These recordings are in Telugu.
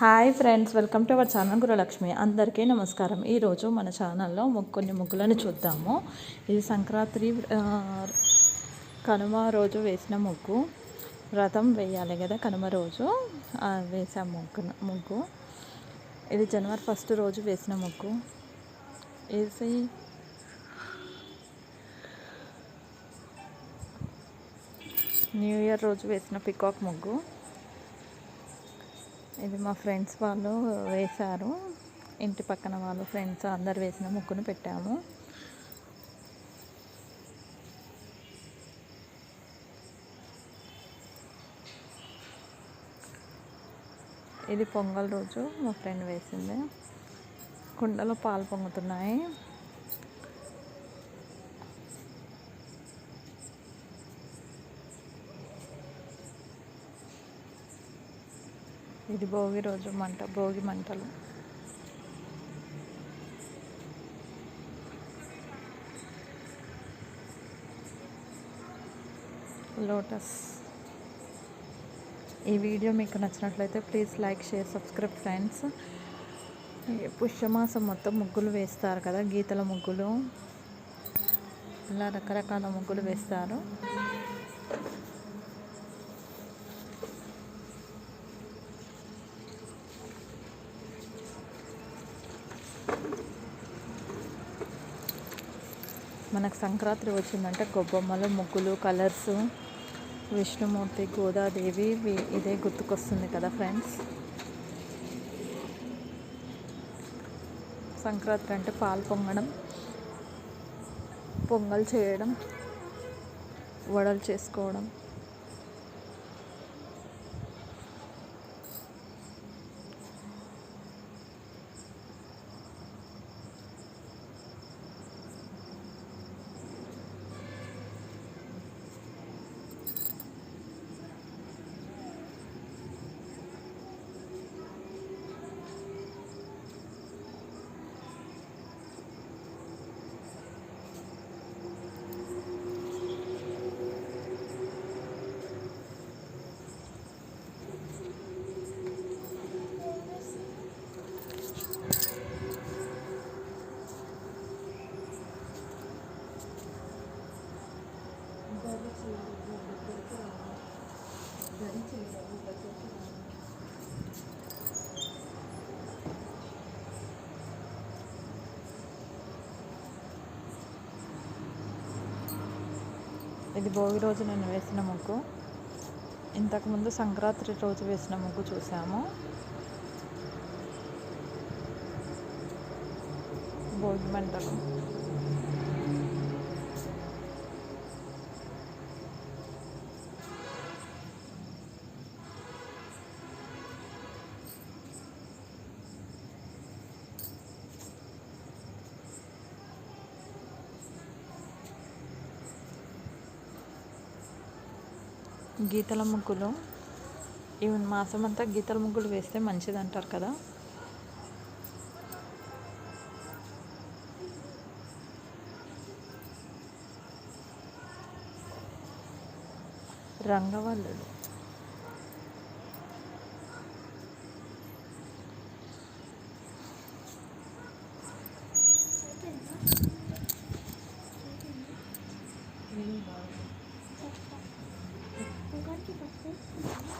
Hi friends welcome to our channel Guralakshmi. అందరికీ నమస్కారం. ఈరోజు మన ఛానల్లో కొన్ని ముగ్గులను చూద్దాము. ఇది సంక్రాంతి కనుమ రోజు వేసిన ముగ్గు వ్రతం వేయాలి కదా కనుమ రోజు. వేసాం ముగ్గు ముగ్గు. ఇది జనవరి ఫస్ట్ రోజు వేసిన ముగ్గు. వేసి న్యూ ఇయర్ రోజు వేసిన పికాక్ ముగ్గు. ఇది మా ఫ్రెండ్స్ వాళ్ళు వేశారు. ఇంటి పక్కన వాళ్ళు ఫ్రెండ్స్ అందరు వేసిన ముగ్గును పెట్టాము. ఇది పొంగల్ రోజు మా ఫ్రెండ్ వేసింది. కుండలో పాలు పొంగుతున్నాయి. ఇది భోగి రోజు మంట భోగి మంటలు. లోటస్. ఈ వీడియో మీకు నచ్చినట్లయితే please like share subscribe friends. పుష్యమాసం మొత్తం ముగ్గులు వేస్తారు కదా గీతల ముగ్గులు. ఇలా రకరకాల ముగ్గులు వేస్తారు. మనకు సంక్రాంతి వచ్చిందంటే గొబ్బమ్మలు ముగ్గులు కలర్స్ విష్ణుమూర్తి గోదాదేవి ఇదే గుర్తుకొస్తుంది కదా ఫ్రెండ్స్. సంక్రాంతి అంటే పాలు పొంగడం పొంగల్ చేయడం వడలు చేసుకోవడం. ఇది భోగి రోజు నేను వేసిన ముగ్గు. ఇంతకుముందు సంక్రాంతి రోజు వేసిన ముగ్గు చూసాము. భోగి మంటలు. గీతల ముగ్గులు. ఈవెన్ మాసం అంతా గీతల ముగ్గులు వేస్తే మంచిది అంటారు కదా. రంగవల్లుడు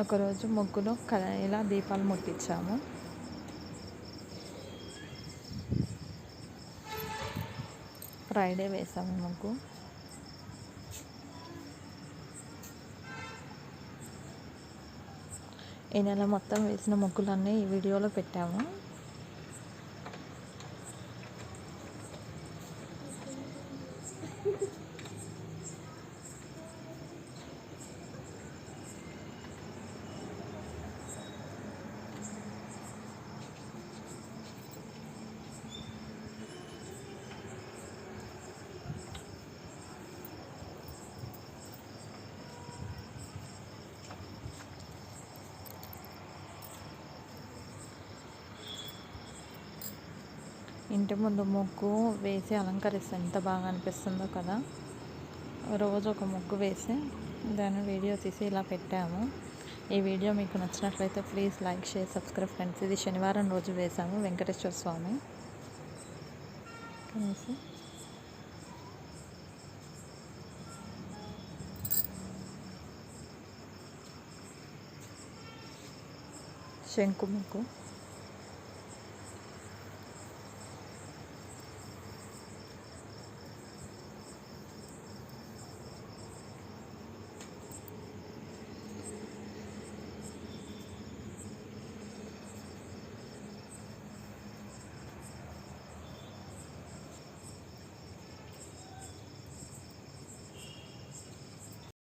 ఒకరోజు ముగ్గులో క ఇలా దీపాలు ముట్టించాము. ఫ్రైడే వేసాము ముగ్గు. ఈ నెల మొత్తం వేసిన ముగ్గులన్నీ ఈ వీడియోలో పెట్టాము. ఇంటి ముందు ముగ్గు వేసి అలంకరిస్తే ఎంత బాగా అనిపిస్తుందో కదా. రోజు ఒక ముగ్గు వేసి దాన్ని వీడియో తీసి ఇలా పెట్టాము. ఈ వీడియో మీకు నచ్చినట్లయితే please like share subscribe friends. ఇది శనివారం రోజు వేసాము వెంకటేశ్వర స్వామి. కనీసం. శంకు ముగ్గు.